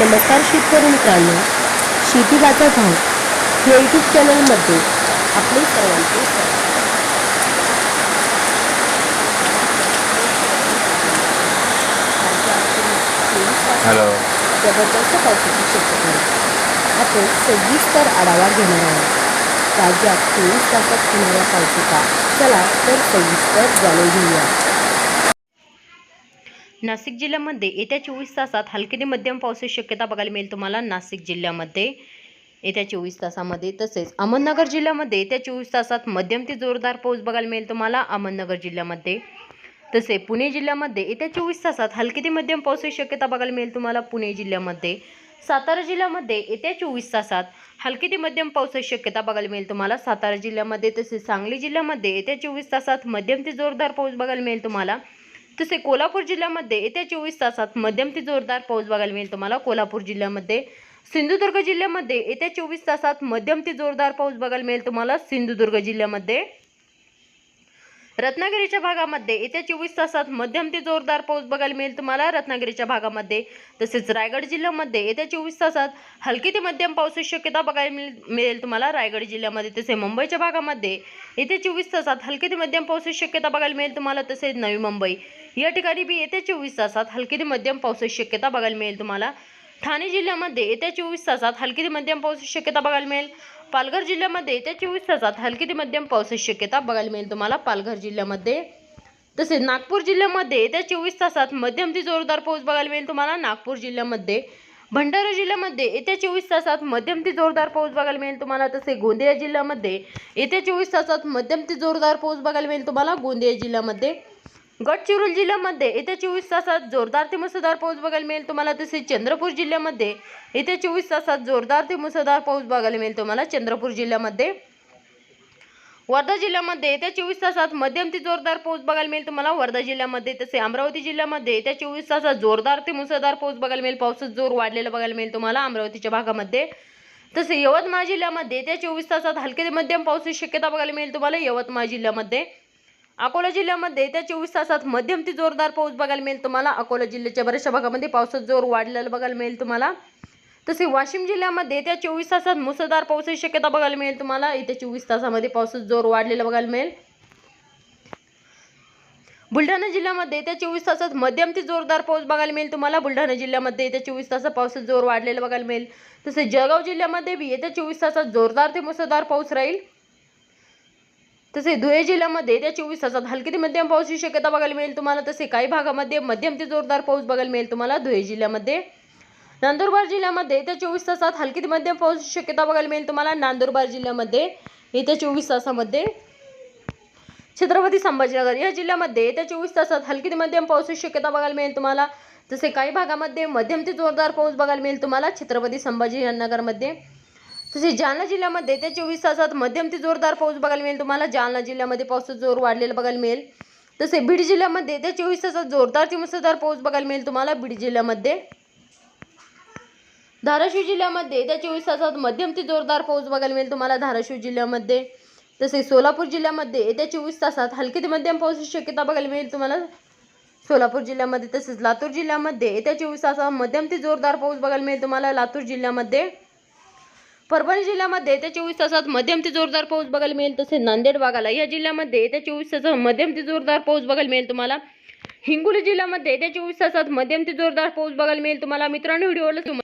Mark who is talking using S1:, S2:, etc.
S1: नमस्कार शेतकरी मित्रांनो शेती बाजार भाव या यूट्यूब चॅनलमध्ये आपले सर्वांचे.
S2: हॅलो
S1: जबरदस्त पावसाची शक्यता. आहे आपण सविस्तर आढावा घेणार आहोत. राज्यात चोवीस तासात होणाऱ्या पावसाचा चला तर सविस्तर जाणून घेऊया.
S3: नाशिक जिल्ह्यामध्ये येत्या चोवीस तासात हलके ते मध्यम पावसाची शक्यता बघायला मिळेल तुम्हाला. नाशिक जिल्ह्यामध्ये येत्या चोवीस तासामध्ये तसेच अहमदनगर जिल्ह्यामध्ये येत्या चोवीस तासात मध्यम ते जोरदार पाऊस बघायला मिळेल तुम्हाला. अहमदनगर जिल्ह्यामध्ये तसे पुणे जिल्ह्यामध्ये येत्या चोवीस तासात हलकी ते मध्यम पावसाची शक्यता बघायला मिळेल तुम्हाला. पुणे जिल्ह्यामध्ये सातारा जिल्ह्यामध्ये येत्या चोवीस तासात हलकी ते मध्यम पावसाची शक्यता बघायला मिळेल तुम्हाला. सातारा जिल्ह्यामध्ये तसेच सांगली जिल्ह्यामध्ये येत्या चोवीस तासात मध्यम ते जोरदार पाऊस बघायला मिळेल तुम्हाला. तसे कोल्हापूर जिल्ह्यामध्ये येत्या चोवीस तासात मध्यम ते जोरदार पाऊस बघायला मिळेल तुम्हाला. कोल्हापूर जिल्ह्यामध्ये सिंधुदुर्ग जिल्ह्यामध्ये येत्या चोवीस तासात मध्यम ते जोरदार पाऊस बघायला मिळेल तुम्हाला. सिंधुदुर्ग जिल्ह्यामध्ये रत्नागिरीच्या भागामध्ये येत्या चोवीस तासात मध्यम ते जोरदार पाऊस बघायला मिळेल तुम्हाला. रत्नागिरीच्या भागामध्ये तसेच रायगड जिल्ह्यामध्ये येत्या चोवीस तासात हलकी ते मध्यम पावसाची शक्यता बघायला मिळेल मिळेल तुम्हाला. रायगड जिल्ह्यामध्ये तसे मुंबईच्या भागामध्ये येत्या चोवीस तासात हलकी ते मध्यम पावसाची शक्यता बघायला मिळेल तुम्हाला. तसेच नवी मुंबई या ठिकाणी बी येत्या चोवीस तासात हलकी ते मध्यम पावसाची शक्यता बघायला मिळेल तुम्हाला. ठाणे जिल्ह्यामध्ये येत्या चोवीस तासात हलकी ते मध्यम पावसाची शक्यता बघायला मिळेल. पालघर जिल्ह्यामध्ये येत्या चोवीस तासात हलकी ते मध्यम पावसाची शक्यता बघायला मिळेल तुम्हाला पालघर जिल्ह्यामध्ये. तसेच नागपूर जिल्ह्यामध्ये येत्या चोवीस तासात मध्यम ते जोरदार पाऊस बघायला मिळेल तुम्हाला. नागपूर जिल्ह्यामध्ये भंडारा जिल्ह्यामध्ये येत्या चोवीस तासात मध्यम ते जोरदार पाऊस बघायला मिळेल तुम्हाला. तसे गोंदिया जिल्ह्यामध्ये येत्या चोवीस तासात मध्यम ते जोरदार पाऊस बघायला मिळेल तुम्हाला. गोंदिया जिल्ह्यामध्ये गडचिरोली जिल्ह्यामध्ये येत्या चोवीस तासात जोरदार ते मुसळधार पाऊस बघायला मिळेल तुम्हाला. तसेच चंद्रपूर जिल्ह्यामध्ये येत्या चोवीस तासात जोरदार ते मुसळधार पाऊस बघायला मिळेल तुम्हाला. चंद्रपूर जिल्ह्यामध्ये वर्धा जिल्ह्यामध्ये येत्या चोवीस तासात मध्यम ते जोरदार पाऊस बघायला मिळेल तुम्हाला. वर्धा जिल्ह्यामध्ये तसे अमरावती जिल्ह्यामध्ये येत्या चोवीस तासात जोरदार ते मुसळधार पाऊस बघायला मिळेल. पावसात जोर वाढलेला बघायला मिळेल तुम्हाला अमरावतीच्या भागामध्ये. तसे यवतमाळ जिल्ह्यामध्ये येत्या चोवीस तासात हलके ते मध्यम पावसाची शक्यता बघायला मिळेल तुम्हाला. यवतमाळ जिल्ह्यामध्ये अकोला जिल्ह्यामध्ये येत्या चोवीस तासात मध्यम ते जोरदार पाऊस बघायला मिळेल तुम्हाला. अकोला जिल्ह्याच्या बऱ्याचशा भागामध्ये पावसाचा जोर वाढलेला बघायला मिळेल तुम्हाला. तसे वाशिम जिल्ह्यामध्ये येत्या चोवीस तासात मुसळधार पावसाची शक्यता बघायला मिळेल तुम्हाला. येत्या चोवीस तासामध्ये पावसाचा जोर वाढलेला बघायला मिळेल. बुलढाणा जिल्ह्यामध्ये येत्या चोवीस तासात मध्यम ते जोरदार पाऊस बघायला मिळेल तुम्हाला. बुलढाणा जिल्ह्यामध्ये येत्या चोवीस तासात पावसाचा जोर वाढलेला बघायला मिळेल. तसेच जळगाव जिल्ह्यामध्ये बी येत्या चोवीस तासात जोरदार ते मुसळधार पाऊस राहील. तसे धुळे जिल्ह्यामध्ये त्या चोवीस तासात हलकी ते मध्यम पावसाची शक्यता बघायला मिळेल तुम्हाला. तसे काही भागामध्ये मध्यम ते जोरदार पाऊस बघायला मिळेल तुम्हाला धुळे जिल्ह्यामध्ये. नंदुरबार जिल्ह्यामध्ये त्या चोवीस तासात हलकी ते मध्यम पावसाची शक्यता बघायला मिळेल तुम्हाला. नंदुरबार जिल्ह्यामध्ये येत्या चोवीस तासामध्ये. छत्रपती संभाजीनगर या जिल्ह्यामध्ये येत्या चोवीस तासात हलकी ते मध्यम पावसाची शक्यता बघायला मिळेल तुम्हाला. तसे काही भागामध्ये मध्यम ते जोरदार पाऊस बघायला मिळेल तुम्हाला. छत्रपती संभाजीनगरमध्ये. तसेच जालना जिल्ह्यामध्ये येत्या चोवीस तासात मध्यम ते जोरदार पाऊस बघायला मिळेल. तुम्हाला जालना जिल्ह्यामध्ये पावसाचा जोर वाढलेला बघायला मिळेल. तसे बीड जिल्ह्यामध्ये येत्या चोवीस तासात जोरदार ते मुसळधार पाऊस बघायला मिळेल तुम्हाला बीड जिल्ह्यामध्ये. धाराशिव जिल्ह्यामध्ये येत्या चोवीस तासात मध्यम ते जोरदार पाऊस बघायला मिळेल तुम्हाला धाराशिव जिल्ह्यामध्ये. तसेच सोलापूर जिल्ह्यामध्ये येत्या चोवीस तासात हलकी ते मध्यम पावसाची शक्यता बघायला मिळेल तुम्हाला. सोलापूर जिल्ह्यामध्ये तसेच लातूर जिल्ह्यामध्ये येत्या चोवीस तासात मध्यम ते जोरदार पाऊस बघायला मिळेल तुम्हाला लातूर जिल्ह्यामध्ये. परभणी जिल्ह्यामध्ये येत्या चोवीस तासात मध्यम ते जोरदार पाऊस बघायला मिळेल तसेच नांदेड भागाला या जिल्ह्यामध्ये येत्या चोवीस तासात मध्यम ते जोरदार पाऊस बघायला मिळेल तुम्हाला. हिंगोली जिल्ह्यामध्ये येत्या चोवीस तासात मध्यम ते जोरदार पाऊस बघायला मिळेल तुम्हाला. मित्रांनो व्हिडिओला तुम्हाला